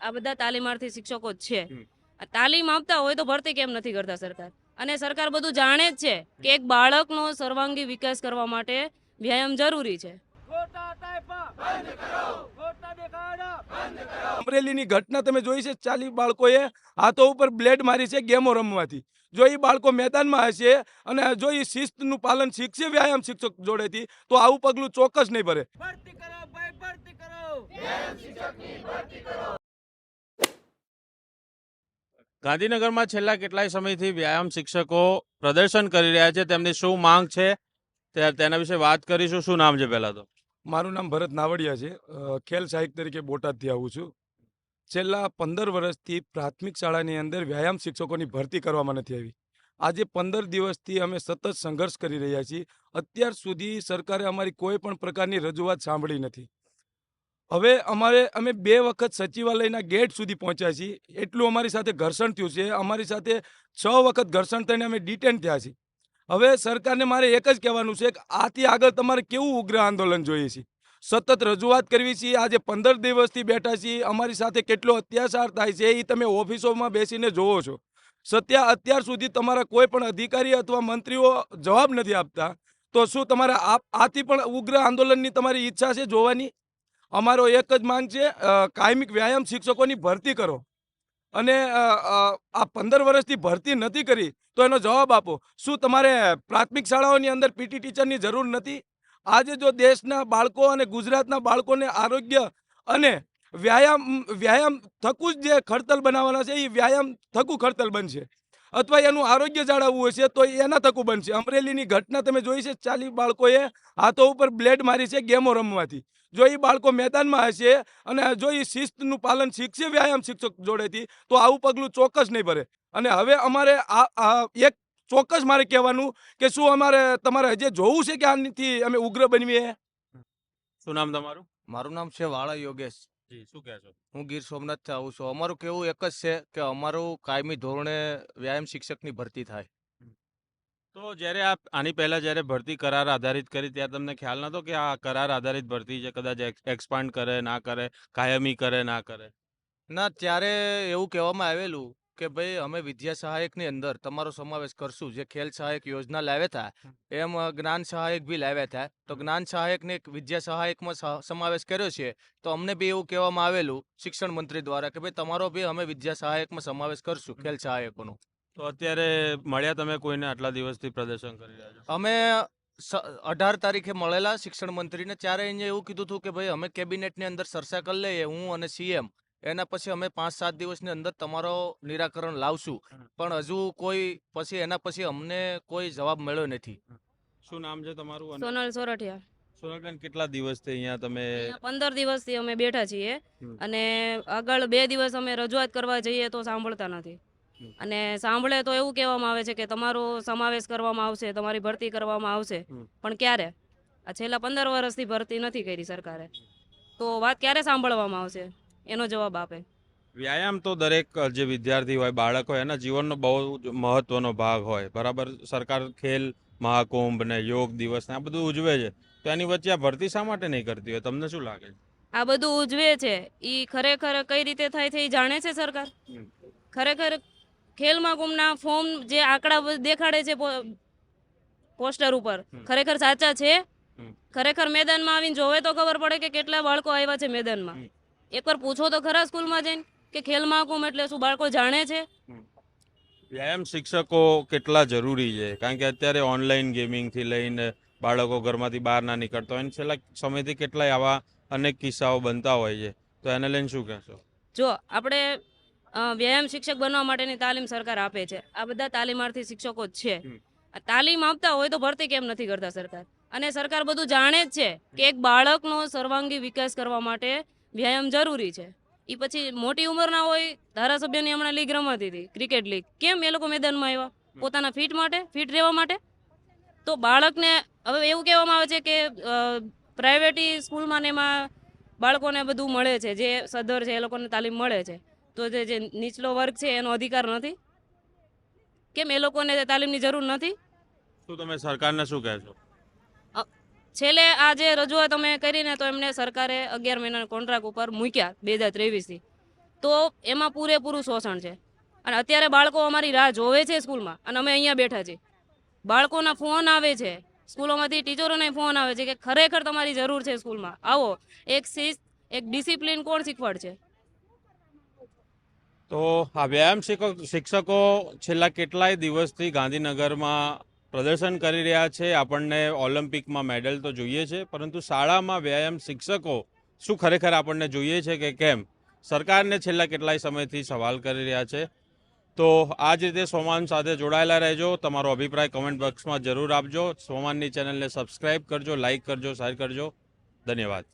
આ બધા તાલીમાર્થી શિક્ષકો જ છે. આ તાલીમ આપતા હોય તો ભરતી કેમ નથી કરતા સરકાર? અને સરકાર બધું જાણે જ છે કે એક બાળકનો સર્વાંગી વિકાસ કરવા માટે વ્યાયામ જરૂરી છે. અમરેલીની ઘટના તમે જોઈ છે ચાલી બાળકોએ હાથો ઉપર બ્લેડ મારી છે ગેમો રમવાથી. જો એ બાળકો મેદાનમાં હશે અને જો એ શિસ્તનું પાલન શીખશે વ્યાયામ શિક્ષક જોડેથી તો આવું પગલું ચોક્કસ નહીં ભરે. ગાંધીનગરમાં છેલ્લા કેટલાય સમયથી વ્યાયામ શિક્ષકો પ્રદર્શન કરી રહ્યા છે. તેમની શું માંગ છે? તેના વિશે વાત કરીશું. શું નામ છે પહેલાં તો? મારું નામ ભરત નાવડિયા છે. ખેલ સહાયક તરીકે બોટાદથી આવું છું. છેલ્લા પંદર વર્ષથી પ્રાથમિક શાળાની અંદર વ્યાયામ શિક્ષકોની ભરતી કરવામાં નથી આવી. આજે પંદર દિવસથી અમે સતત સંઘર્ષ કરી રહ્યા છીએ. અત્યાર સુધી સરકારે અમારી કોઈ પણ પ્રકારની રજૂઆત સાંભળી નથી. હવે અમારે, અમે બે વખત સચિવાલયના ગેટ સુધી પહોંચ્યા છીએ. એટલું અમારી સાથે ઘર્ષણ થયું છે. અમારી સાથે છ વખત ઘર્ષણ થઈને અમે ડિટેન થયા છીએ. હવે સરકારને મારે એક જ કહેવાનું છે કે આથી આગળ તમારે કેવું ઉગ્ર આંદોલન જોઈએ છે? સતત રજૂઆત કરવી છે. આજે પંદર દિવસથી બેઠા છીએ. અમારી સાથે કેટલો અત્યાચાર થાય છે એ તમે ઓફિસોમાં બેસીને જોવો છો. સત્યા, અત્યાર સુધી તમારા કોઈ પણ અધિકારી અથવા મંત્રીઓ જવાબ નથી આપતા. તો શું તમારા આથી પણ ઉગ્ર આંદોલનની તમારી ઈચ્છા છે જોવાની? અમારો એક જ માંગ છે કાયમિક વ્યાયામ શિક્ષકોની ભરતી કરો. અને આ પંદર વર્ષથી ભરતી નથી કરી, તો એનો જવાબ આપો. શું તમારે પ્રાથમિક શાળાઓની અંદર પીટી ટીચરની જરૂર નથી? આજે જો દેશના બાળકો અને ગુજરાતના બાળકોને આરોગ્ય અને વ્યાયામ વ્યાયામ થકું જ જે ખડતલ બનાવવાના છે એ વ્યાયામ થકું ખડતલ બનશે. અથવા એનું આરોગ્ય જાળવવું હશે તો એના થકું બનશે. અમરેલીની ઘટના તમે જોઈ છે ચાલી બાળકોએ હાથો ઉપર બ્લેડ મારી છે ગેમો રમવાથી. જો એ બાળકો મેદાનમાં હશે અને જો એ શિસ્તનું પાલન શીખશે વ્યાયામ શિક્ષક જોડેથી તો આવું પગલું ચોક્કસ નહીં ભરે. અને હવે અમારે આ આ એક ચોક્કસ મારે કહેવાનું કે શું અમારે તમારે હજી જોવું છે કે આનાથી અમે ઉગ્ર બનીએ? શું નામ તમારું? મારું નામ છે વાળા યોગેશ. જી શું કહેશો હું ગીર સોમનાથથી આવું છું. અમારું કેવું એક જ છે કે અમારું કાયમી ધોરણે વ્યાયામ શિક્ષકની ભરતી થાય. તો જ્યારે આ આની પહેલા જ્યારે ભરતી કરાર આધારિત કરી ત્યારે તમને ખ્યાલ નતો કે આ કરાર આધારિત ભરતી છે કદાચ એક્સપાન્ડ કરે ના કરે કાયમી કરે ના કરે? ના ત્યારે એવું કહેવામાં આવેલું કે ભાઈ અમે વિદ્યા સહાયકની અંદર તમારો સમાવેશ કરશું. જે ખેલ સહાયક યોજના લાવ્યા હતા એમ જ્ઞાન સહાયક બી લાવ્યા હતા તો જ્ઞાન સહાયકને વિદ્યા સહાયકમાં સમાવેશ કર્યો છે. તો અમને બી એવું કહેવામાં આવેલું શિક્ષણ મંત્રી દ્વારા કે ભાઈ તમારો બી અમે વિદ્યા સહાયકમાં સમાવેશ કરશું ખેલ સહાયકોનો. તો અત્યારે મળ્યા તમે કોઈને આટલા દિવસથી પ્રદર્શન કરી રહ્યા છો? અમે અઢાર તારીખે મળેલા શિક્ષણ મંત્રીને. ત્યારે એને એવું કીધું હતું કે ભાઈ અમે કેબિનેટની અંદર ચર્ચા કરી લઈએ હું અને સીએમ એના પછી અમે પાંચ સાત દિવસની અંદર તમારો નિરાકરણ લાવશું. પણ હજુ કોઈ પછી એના પછી અમને કોઈ જવાબ મળ્યો નથી. શું નામ છે તમારું સોનલ સોરઠિયા. સોનલબેન કેટલા દિવસથી અહીંયા તમે પંદર દિવસથી અમે બેઠા છીએ. અને આગળ બે દિવસ અમે રજૂઆત કરવા જઈએ તો સાંભળતા નથી. અને સાંભળે તો એવું કહેવામાં આવે છે કે તમારો સમાવેશ કરવામાં આવશે તમારી ભરતી કરવામાં આવશે. પણ ક્યારે? આ છેલ્લા પંદર વર્ષથી ભરતી નથી કરી સરકારે. તો વાત ક્યારે સાંભળવામાં આવશે? એનો જવાબ આપે. વ્યાયામ તો દરેક જે વિદ્યાર્થી હોય બાળક હોય એના જીવનનો બહુ જ મહત્વનો ભાગ હોય. બરાબર? સરકાર ખેલ મહાકુંભ ને યોગ દિવસ ને આ બધું ઉજવે છે. તો એની વચ્ચે આ ભરતી શા માટે નહીં કરતી હોય? તમને શું લાગે? આ બધું ઉજવે છે. એ ખરેખર કઈ રીતે થાય છે એ જાણે છે સરકાર? ખરેખર ખેલ મહાકુંભના ફોર્મ જે આંકડા દેખાડે છે પોસ્ટર ઉપર. ખરેખર સાચા છે? ખરેખર મેદાનમાં આવીને જોવે તો ખબર પડે કે કેટલા બાળકો આવ્યા છે મેદાનમાં. એકવાર પૂછો તો ખરા સ્કૂલમાં જઈને કે ખેલ મહાકુંભ એટલે શું બાળકો જાણે છે? વ્યાયામ શિક્ષકો કેટલા જરૂરી છે? કારણ કે અત્યારે ઓનલાઈન ગેમિંગથી લઈને બાળકો ઘરમાંથી બહાર ના નીકળતા હોય છેલ્લા સમયથી કેટલાય આવા અનેક કિસ્સાઓ બનતા હોય છે. તો એને લઈને શું કહેશો? જો આપણે વ્યાયામ શિક્ષક બનવા માટેની તાલીમ સરકાર આપે છે. આ બધા તાલીમાર્થી શિક્ષકો જ છે. આ તાલીમ આપતા હોય તો ભરતી કેમ નથી કરતા સરકાર? અને સરકાર બધું જાણે જ છે કે એક બાળકનો સર્વાંગી વિકાસ કરવા માટે વ્યાયામ જરૂરી છે. એ પછી મોટી ઉંમરના હોય ધારાસભ્યની હમણાં લીગ રમાતી હતી ક્રિકેટ લીગ. કેમ એ લોકો મેદાનમાં આવ્યા? પોતાના ફિટ માટે ફિટ રહેવા માટે? તો બાળકને હવે એવું કહેવામાં આવે છે કે પ્રાઇવેટી સ્કૂલમાં ને એમાં બાળકોને બધું મળે છે. જે સદર છે એ લોકોને તાલીમ મળે છે. તો જે જે નીચલો વર્ગ છે એનો અધિકાર નથી? કેમ એ લોકોને તાલીમની જરૂર નથી? શું તમે સરકારને શું કહેશો છેલ્લે આ જે રજૂઆત અમે કરીને તો એમને સરકારે અગિયાર મહિનાના કોન્ટ્રાક્ટ ઉપર મૂક્યા બે હજાર ત્રેવીસથી. તો એમાં પૂરેપૂરું શોષણ છે. અને અત્યારે બાળકો અમારી રાહ જોવે છે સ્કૂલમાં અને અમે અહીંયા બેઠા છીએ. બાળકોના ફોન આવે છે. સ્કૂલોમાંથી ટીચરોને ફોન આવે છે કે ખરેખર તમારી જરૂર છે સ્કૂલમાં. આવો, એક શિસ્ત, એક ડિસિપ્લિન કોણ શીખવાડશે? તો આ વ્યાયામ શિક્ષક છેલ્લા કેટલાય દિવસથી ગાંધીનગરમાં પ્રદર્શન કરી રહ્યા છે. આપણને ઓલિમ્પિકમાં મેડલ તો જોઈએ છે, પરંતુ શાળામાં વ્યાયામ શિક્ષકો શું ખરેખર આપણને જોઈએ છે કે કેમ? સરકારને છેલ્લા કેટલાય સમયથી સવાલ કરી રહ્યા છે. તો આ જ રીતે સોમાન સાથે જોડાયેલા રહેજો. તમારો અભિપ્રાય કમેન્ટ બોક્સમાં જરૂર આપજો. સોમાનની ચેનલને સબસ્ક્રાઈબ કરજો લાઇક કરજો શેર કરજો. ધન્યવાદ.